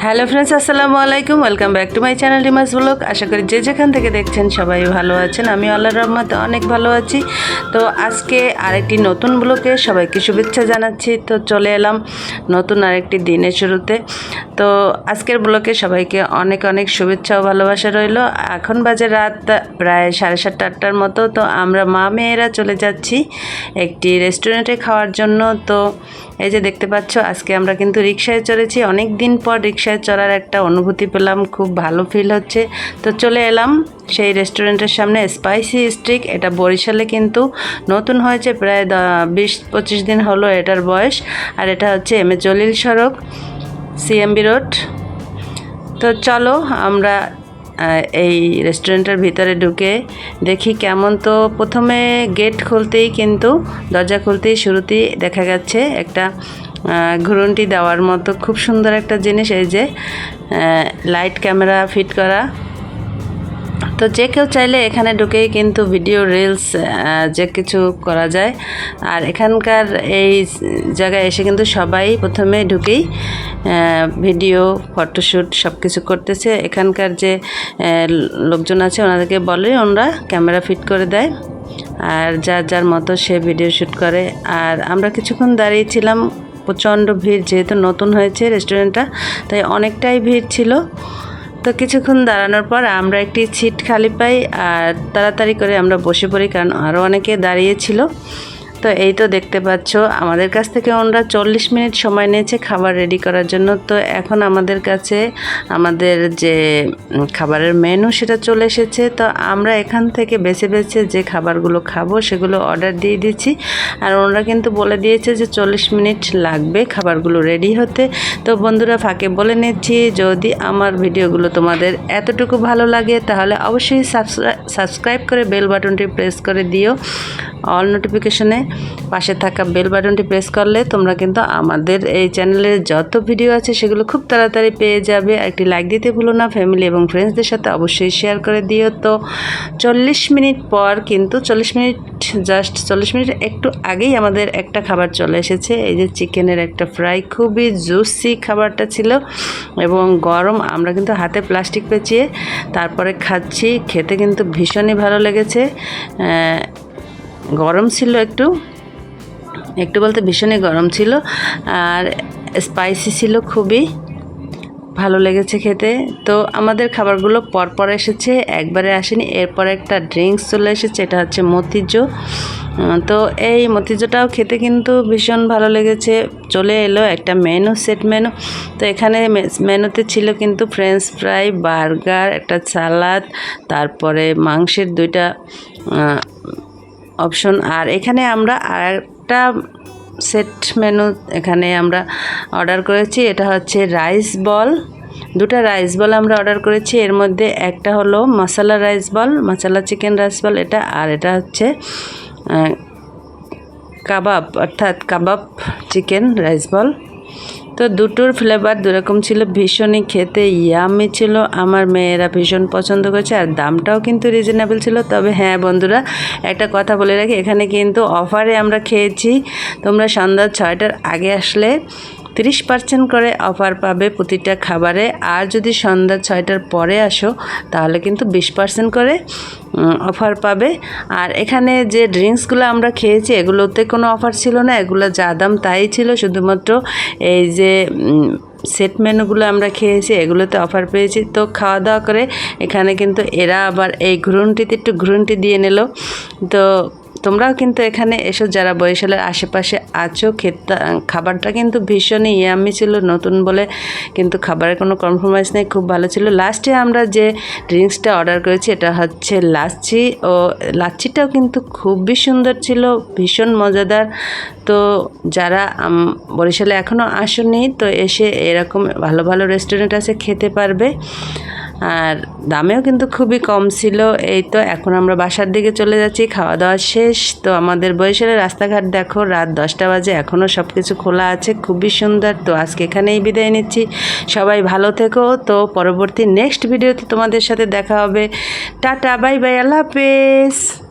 Hello friends আসসালামু আলাইকুম। Welcome back to my channel Rimas blog আশা করি যে যেখান থেকে দেখছেন সবাই ভালো আছেন। আমি আল্লাহর রহমতে অনেক ভালো আছি। তো আজকে আরেকটি নতুন ব্লগে সবাইকে শুভেচ্ছা জানাচ্ছি। তো চলে এলাম নতুন আরেকটি দিনের শুরুতে। তো আজকের ব্লগে সবাইকে অনেক অনেক শুভেচ্ছা ও ভালোবাসা রইল। এখন বাজে রাত প্রায় সাড়ে সাতটা আটটার মতো। তো আমরা মা মেয়েরা চলে যাচ্ছি একটি রেস্টুরেন্টে খাওয়ার জন্য। তো এই যে দেখতে পাচ্ছ, আজকে আমরা কিন্তু রিক্সায় চড়েছি। অনেক দিন পর রিক্সায় চড়ার একটা অনুভূতি পেলাম, খুব ভালো ফিল হচ্ছে। তো চলে এলাম সেই রেস্টুরেন্টের সামনে স্পাইসি স্টিক এটা বরিশালে কিন্তু নতুন হয়েছে, প্রায় বিশ পঁচিশ দিন হলো এটার বয়স। আর এটা হচ্ছে এম এ জলিল সড়ক, সিএমবি রোড। তো চলো আমরা এই রেস্টুরেন্টের ভিতরে ঢুকে দেখি কেমন তো প্রথমে গেট খুলতেই কিন্তু দরজা খুলতেই শুরুতেই দেখা যাচ্ছে একটা ঘুরনটি দেওয়ার মতো খুব সুন্দর একটা জিনিস, এই যে লাইট ক্যামেরা ফিট করা। তো যে কেউ চাইলে এখানে ঢুকেই কিন্তু ভিডিও রিলস যে কিছু করা যায়। আর এখানকার এই জায়গায় এসে কিন্তু সবাই প্রথমে ঢুকেই ভিডিও ফটোশ্যুট সব কিছু করতেছে। এখানকার যে লোকজন আছে ওনাদেরকে বলে ওনারা ক্যামেরা ফিট করে দেয়। আর যার যার মতো সে ভিডিও শ্যুট করে। আর আমরা কিছুক্ষণ দাঁড়িয়েছিলাম প্রচণ্ড ভিড় যেহেতু নতুন হয়েছে রেস্টুরেন্টটা, তাই অনেকটাই ভিড় ছিল। তো কিছুক্ষণ দাঁড়ানোর পর আমরা একটি ছিট খালি পাই আর তাড়াতাড়ি করে আমরা বসে পড়ি, কারণ আরও অনেকে দাঁড়িয়েছিল তো এই তো দেখতে পাচ্ছ, আমাদের কাছ থেকে ওনারা চল্লিশ মিনিট সময় নিয়েছে খাবার রেডি করার জন্য। তো এখন আমাদের কাছে আমাদের যে খাবারের মেনু সেটা চলে এসেছে। তো আমরা এখান থেকে বেছে বেছে যে খাবারগুলো খাব সেগুলো অর্ডার দিয়ে দিচ্ছি। আর ওনারা কিন্তু বলে দিয়েছে যে চল্লিশ মিনিট লাগবে খাবারগুলো রেডি হতে। তো বন্ধুরা, ফাঁকে বলে নিচ্ছি, যদি আমার ভিডিওগুলো তোমাদের এতটুকু ভালো লাগে তাহলে অবশ্যই সাবস্ক্রাইব করে বেল বাটনটি প্রেস করে দিও। অল নোটিফিকেশনে পাশে থাকা বেল বাটনটি প্রেস করলে তোমরা কিন্তু আমাদের এই চ্যানেলের যত ভিডিও আছে সেগুলো খুব তাড়াতাড়ি পেয়ে যাবে। একটি লাইক দিতে ভুলো না ফ্যামিলি এবং ফ্রেন্ডসদের সাথে অবশ্যই শেয়ার করে দিও তো। চল্লিশ মিনিট পর কিন্তু, চল্লিশ মিনিট জাস্ট চল্লিশ মিনিট একটু আগেই আমাদের একটা খাবার চলে এসেছে। এই যে চিকেনের একটা ফ্রাই খুবই জুসি খাবারটা ছিল এবং গরম, আমরা কিন্তু হাতে প্লাস্টিক পেঁচিয়ে তারপরে খাচ্ছি, খেতে কিন্তু ভীষণই ভালো লেগেছে। গরম ছিল একটু। একটু বলতে ভীষণই গরম ছিল আর স্পাইসি ছিল খুবই। ভালো লেগেছে খেতে। তো আমাদের খাবারগুলো পরপর এসেছে, একবারে আসেনি। এরপর একটা ড্রিঙ্কস চলে এসেছে, এটা হচ্ছে মতিজো তো এই মতিজোটাও খেতে কিন্তু ভীষণ ভালো লেগেছে। চলে এলো একটা মেনু সেট মেনু তো এখানে মেনুতে ছিল কিন্তু ফ্রেঞ্চ ফ্রাই বার্গার একটা সালাদ তারপরে মাংসের দুইটা অপশন আর এখানে আমরা আরেকটা সেট মেনু এখানে আমরা অর্ডার করেছি, এটা হচ্ছে রাইস বল। দুটো রাইস বল আমরা অর্ডার করেছি, এর মধ্যে একটা হলো masala rice ball, masala chicken rice ball এটা, আর এটা হচ্ছে কাবাব, অর্থাৎ কাবাব চিকেন রাইস বল। তো দুটোর ফ্লেভার দুরকম ছিল, ভীষণই খেতে ইয়ামি ছিল। আমার মেয়েরা ভীষণ পছন্দ করেছে আর দামটাও কিন্তু রিজনেবল ছিল। তবে হ্যাঁ বন্ধুরা, একটা কথা বলে রাখি, এখানে কিন্তু অফারে আমরা খেয়েছি। তোমরা সন্ধ্যা ছয়টার আগে আসলে তিরিশ পার্সেন্ট করে অফার পাবে প্রতিটা খাবারে। আর যদি সন্ধ্যা ছয়টার পরে আসো, তাহলে কিন্তু বিশ পার্সেন্ট করে অফার পাবে। আর এখানে যে ড্রিঙ্কসগুলো আমরা খেয়েছি, এগুলোতে কোনো অফার ছিল না, এগুলো যা দাম তাই ছিল। শুধুমাত্র এই যে সেট মেনুগুলো আমরা খেয়েছি, এগুলোতে অফার পেয়েছি। তো খাওয়া দাওয়া করে এখানে কিন্তু এরা আবার এই ঘুরুনটিতে একটু ঘুরুনটি দিয়ে নিল। তো তোমরাও কিন্তু এখানে এসো, যারা বরিশালের আশেপাশে আছো, খেতে খাবারটা কিন্তু ভীষণই ইয়ামি ছিল, নতুন বলে কিন্তু খাবারের কোনো কম্প্রোমাইজ নেই, খুব ভালো ছিল। লাস্টে আমরা যে ড্রিঙ্কসটা অর্ডার করেছি, এটা হচ্ছে লাচ্ছি ও লাচ্ছিটাও কিন্তু খুবই সুন্দর ছিল, ভীষণ মজাদার। তো যারা বরিশালে এখনও আসেনি, তো এসে এরকম ভালো ভালো রেস্টুরেন্ট আছে, খেতে পারবে। আর দামেও কিন্তু খুবই কম ছিল। এই তো এখন আমরা বাসার দিকে চলে যাচ্ছি, খাওয়া দাওয়া শেষ। তো আমাদের বয়সের রাস্তাঘাট দেখো, রাত দশটা বাজে এখনও সব কিছু খোলা আছে, খুবই সুন্দর। তো আজকে এখানেই বিদায় নিচ্ছি। সবাই ভালো থেকো। তো পরবর্তী নেক্সট ভিডিওতে তোমাদের সাথে দেখা হবে। টাটা বাই বাই আল্লাহ হাফেজ।